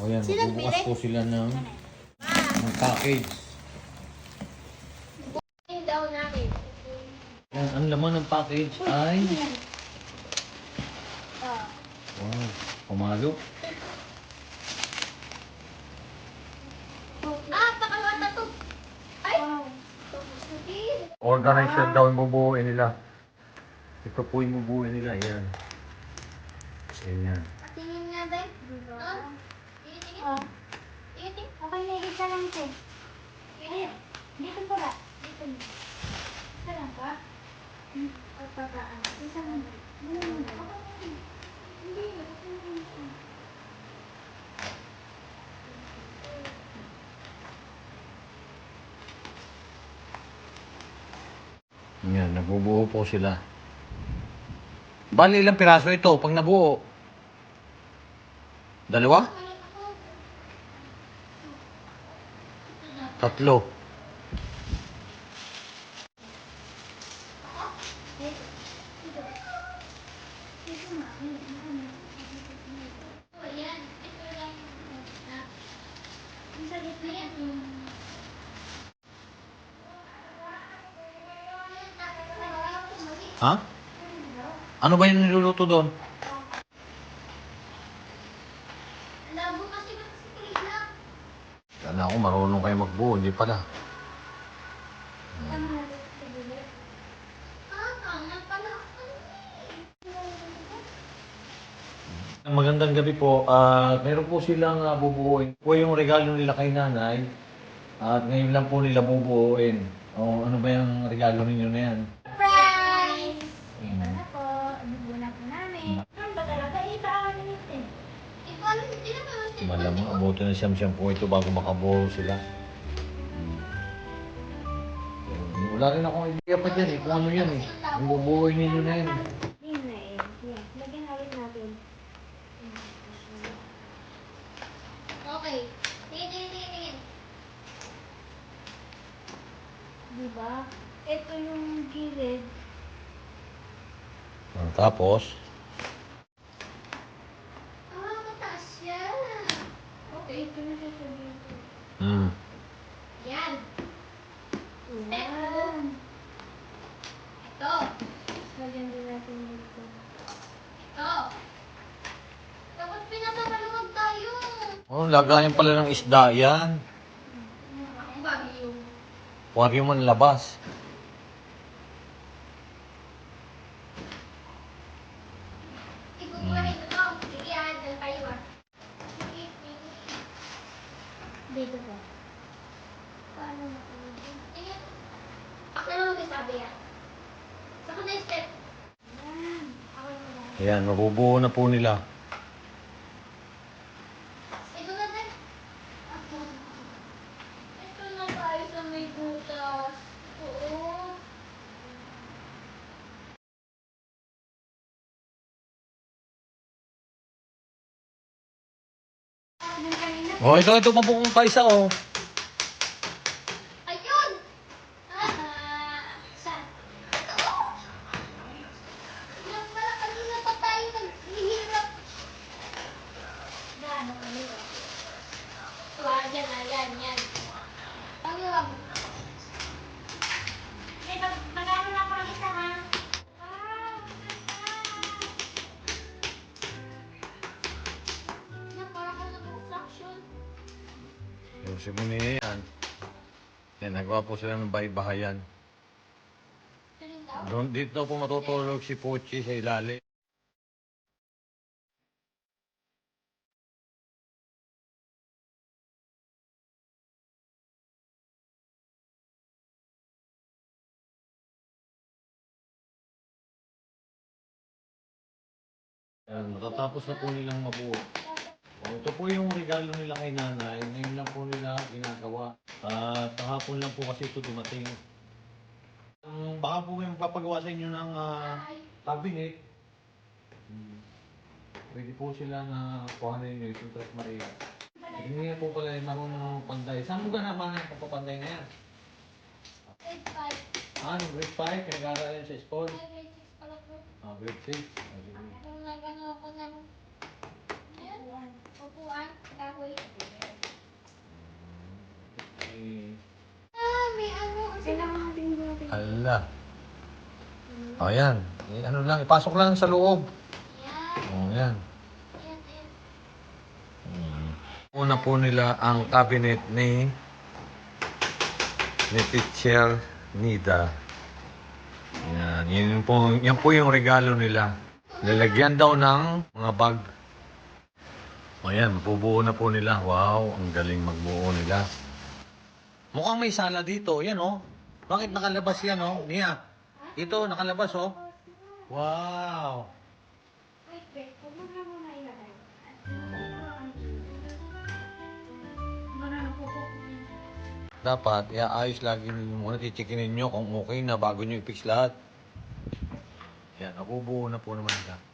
O yan, Sino magbubukas pili? po sila ng, ng package. Yung daw namin. Yan, ang laman ng package ay... Oh. Wow, pumalo. Ah, pakalata to. Ay! Organizer daw yung bubuuin nila. Ito po yung bubuuin nila, yan. Yan yan. Tingin nga din. Ah, tingin. Oh, tingin. okay na isa lang ito. Tingin. Dito pa ba? Dito. Lang ba? Pagpataan. Isa lang. Hmm. Hindi. Yan, nagbubuo po sila. Bali ilang piraso ito pag nabuo? Dalawa? Tatlo. Oh, yan. Ito lang. Ah, Ang salit na yan. Ha? Ano ba yung niluluto doon? Labo kasi ba si Krishna? Kala ko marunong kayo magbuo, hindi pala. Pala. Magandang gabi po. Ah, meron po silang uh, bubuuin. Po yung regalo nila kay nanay. At ngayon lang po nila bubuuin. O ano ba yung regalo ninyo na yan? Surprise! Ito na po. Inubo na po namin. Ano ba talaga? Itaan na nito eh. Ikaw, hindi na ba? Malamang abutin na siyam-siyam po ito bago makabuo sila. Hmm. Wala rin akong idea pa dyan eh, kung ano yan eh. Yung bubuuin ninyo na yan. Okay. Tingin, tingin, tingin, tingin. Diba? Ito yung gilid. Ah, Tapos, Ah, mataas yan. Okay. Ito na siya sa dito. hmm. Yan. Yan. Ito. Lagyan din natin dito. Ito. Dapat pinapamaluwag tayo. Oh, lagayan pala ng isda yan. Bagyo. Aquarium ang labas. Dito po. Paano matulog? Tingin. Ako na lang sabi. Saka na yung step. Yan. Ako na lang. Ayan, mabubuo na po nila. Ito na din. Ito na tayo sa may butas. Oo. Nung kanina, Oh, ito, ito pa isa oh. Yung simuni yan. Yan, nagawa po sila ng daw. Doon, dito po matutulog si Pochi sa ilalim. Yan, matatapos na po nilang mabuo. Ito po yung regalo nila kay nanay. Ngayon lang po nila ginagawa. At kahapon lang po kasi ito dumating. Um, baka po may magpapagawa sa inyo ng ah, cabinet. Hmm. Pwede po sila na kuhanin nyo yung Tres Maria. Hindi po pala yung marunong panday. Saan mo ka naman yung papapanday na yan? Grade 5. Ah, yung grade 5, kinag-aaral sa school. Grade 6 pala po. Ah, grade 6. Ah, sige. Na gano'n ako ng... Upuan, kahoy. Ah, may ano. Kailangan din natin. Ala. O yan. I- Ano lang, ipasok lang sa loob. Yan. O yan. Yan, yan. Hmm. Una po nila ang cabinet ni ni Teacher Nida. Yan, yun po, yan po yung regalo nila. Lalagyan daw ng mga bag. O yan, bubuo na po nila. Wow, ang galing magbuo nila. Mukhang may sala dito. Yan oh. Bakit nakalabas yan oh? Nia, ito nakalabas oh. Wow. Dapat, iaayos lagi ninyo muna. Tichikinin nyo kung okay na bago nyo i-fix lahat. Yan, nabubuo na po naman nila.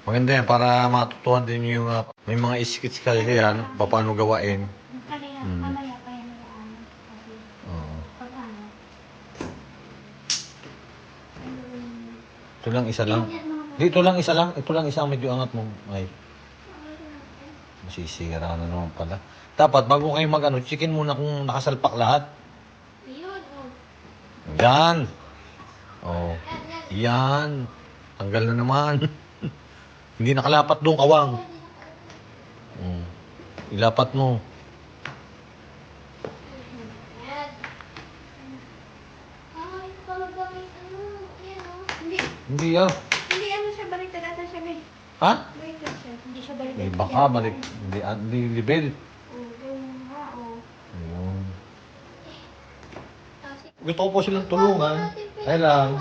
Maganda yan para matutuhan din yung uh, may mga skits kasi yan, paano gawain. Kanina, Mm. mamaya pa yan yung ano. Kasi, Oo. pag ano. Ito lang isa lang. Dito lang isa lang. Ito lang isa ang medyo angat mo. Ay, masisira na naman pala. Dapat, bago kayo mag ano, chicken muna kung nakasalpak lahat. Ayun, oh. Yan. Oh. Yan, yan. Yan. Tanggal na naman. Hindi nakalapat doon, kawang. Mm. Ilapat mo. Hindi, ah. hindi ano siya baliktad ata siya may. Ha? Baliktad siya. Hindi siya baliktad. Eh, baka balik. Hindi, ah, hindi libel. Gusto ko po silang tulungan. Ay lang.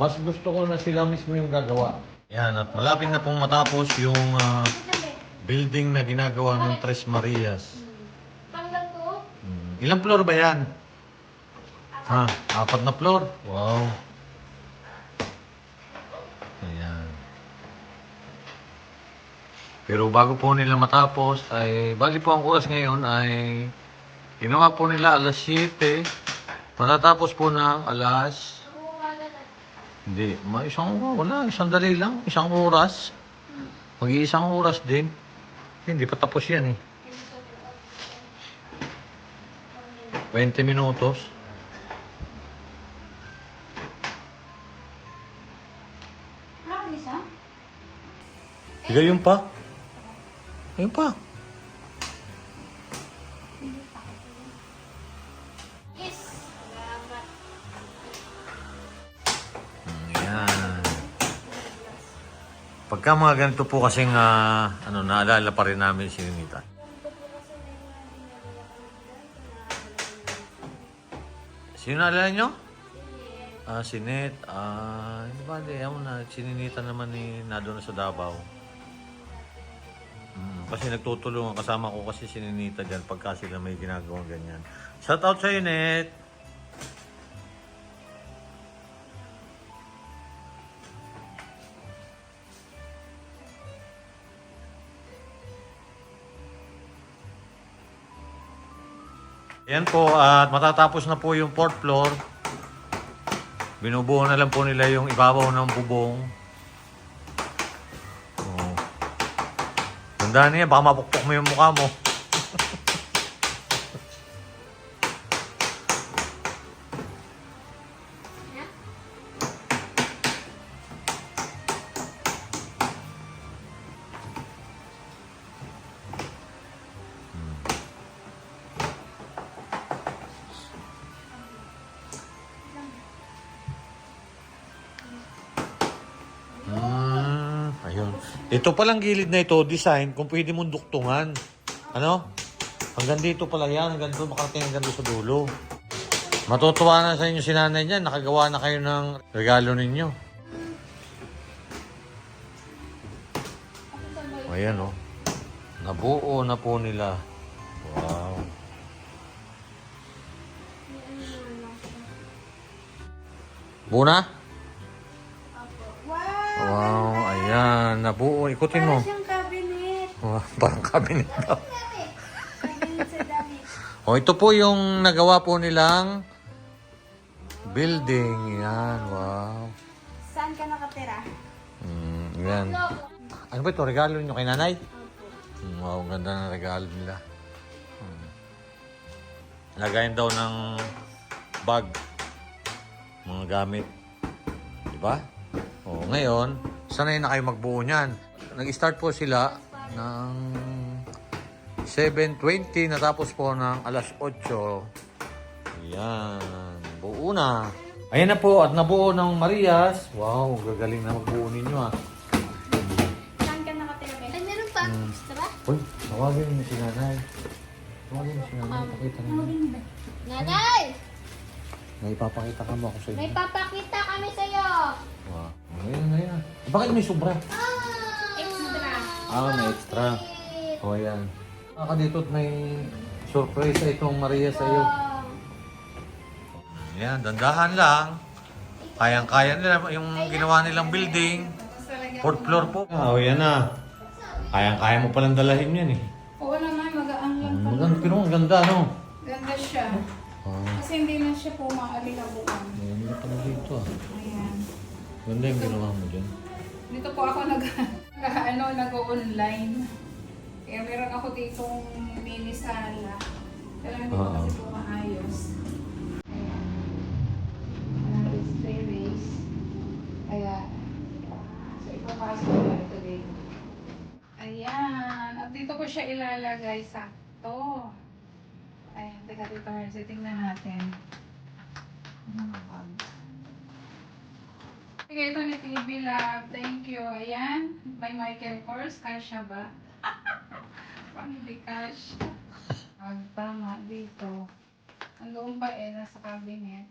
Mas gusto ko na sila mismo yung gagawa. Yan, at malapit na pong matapos yung ah, building na ginagawa ng Tres Marias. Tanggal ko. Mm. Ilang floor ba yan? Ha? Apat na floor? Wow. Ayan. Pero bago po nila matapos, ay, bali po ang oras ngayon ay ginawa po nila alas 7. Matatapos po na alas. Hindi, ma isang, wala, isang dali lang, isang oras. Mag-iisang oras din. Hindi pa tapos yan eh. 20 minutos. Ha? Gayon pa. Ayun pa. Pagka mga ganito po kasing ah, ano, naalala pa rin namin si Ninita. Sino naalala nyo? Ah, si Net. Ah, hindi ba, hindi. Ayaw na. Si Ninita naman ni Nado na sa Davao. Mm, kasi nagtutulungan. Kasama ko kasi si Ninita dyan pagka sila may ginagawang ganyan. Shout out sa'yo, Net. Yan po, at matatapos na po yung fourth floor. Binubuo na lang po nila yung ibabaw ng bubong. Oh. Tandaan niya, baka mapukpok mo yung mukha mo. Ito palang gilid na ito, design, kung pwede mong duktungan. Ano? Hanggang dito pala yan, hanggang doon, makarating hanggang doon sa dulo. Matutuwa na sa inyo si nanay niyan, nakagawa na kayo ng regalo ninyo. Ayan oh. Nabuo na po nila. Wow. Buna? Wow! Wow, ayan. Nabuo. Ikutin mo. Para siyang cabinet. Wow, parang cabinet daw. Cabinet sa dami. O, ito po yung nagawa po nilang building. Yan, wow. Saan ka nakatira? Mm, yan. Ano ba ito? Regalo nyo kay nanay? Mm, wow, ang ganda ng regalo nila. Mm. Lagayin daw ng bag. Mga gamit. Di ba? O, ngayon, sanay na kayo magbuo niyan. Nag-start po sila ng 7.20 natapos po ng alas 8. Yan. Buo na. Ayan na po at nabuo ng Marias. Wow, gagaling na magbuo ninyo ah. Saan ka nakatira? Ay, meron pa. Extra? Uy, tawagin mo si nanay. Tawagin mo si nanay. Pakita mo. Nanay! May ipapakita ka mo ako sa May inyo. papakita kami sa'yo. Wow. Ngayon, ngayon. Bakit may sobra? Ah! Extra. Ah, may extra. O yan. Baka dito may surprise itong Maria sa iyo. Wow. Yan, dandahan lang. Kayang-kaya nila yung ginawa nilang building. Fourth floor po. Ah, o yan na. Kayang-kaya mo palang dalahin yan eh. Oo naman, magaang lang Ang pala. maganda, pero ang ganda, no? Ganda siya. Oh, Kasi hindi na siya po ganda pala dito ah. Ayan. Ganda yung ginawa mo dyan. Dito po ako nag, nag ano, nag-online. Kaya meron ako ditong mini sala. Kaya hindi ko kasi po maayos. Ayan. Ayan, display race. Ayan. So, ipapasok ko na ito dito. Ayan. At dito ko siya ilalagay sakto. Ayan, teka dito. Tingnan natin. Ano ba? Sige, ito ni TV Lab. Thank you. Ayan. May Michael Kors. Kasha ba? Pang hindi kasha. Ang tama dito. Ang loob ba eh, nasa cabinet.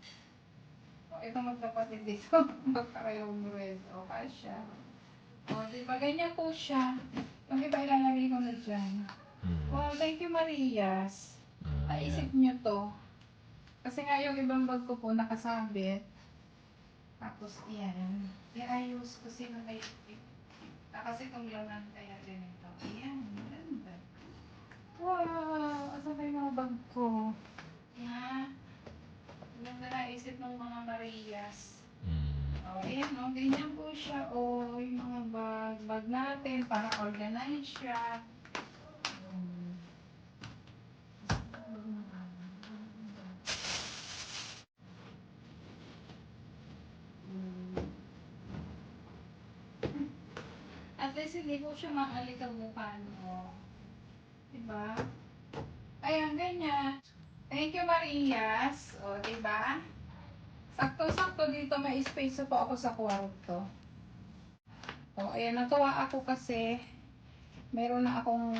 O, ito magkapatid dito. Magkarayong red. O, kasha. O, di ba ganyan po siya? Yung iba ilalagay ko na dyan. Hmm. Wow, thank you, Marias. Hmm, Naisip niyo to. Kasi nga yung ibang bag ko po nakasabit. Tapos yan. I-ayos ko sino may Ah, kasi itong laman kaya ganito. Ayan, ganda. Wow! Asan ba yung mga bag ko? Yan. Ganda na isip ng mga Marias. Hmm. Oh, ayan, no? Ganyan po siya. Oh, yung mga bag, bag natin para organize siya. Hmm. Hindi po siya makalikabukan mo. Diba? Ayan, ganyan. Thank you, Marias. O, diba? Sakto-sakto dito may space po ako sa kwarto. O, ayan, natuwa ako kasi meron na akong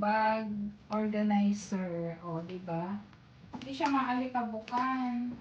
bag organizer. O, di ba? Hindi siya maalikabukan.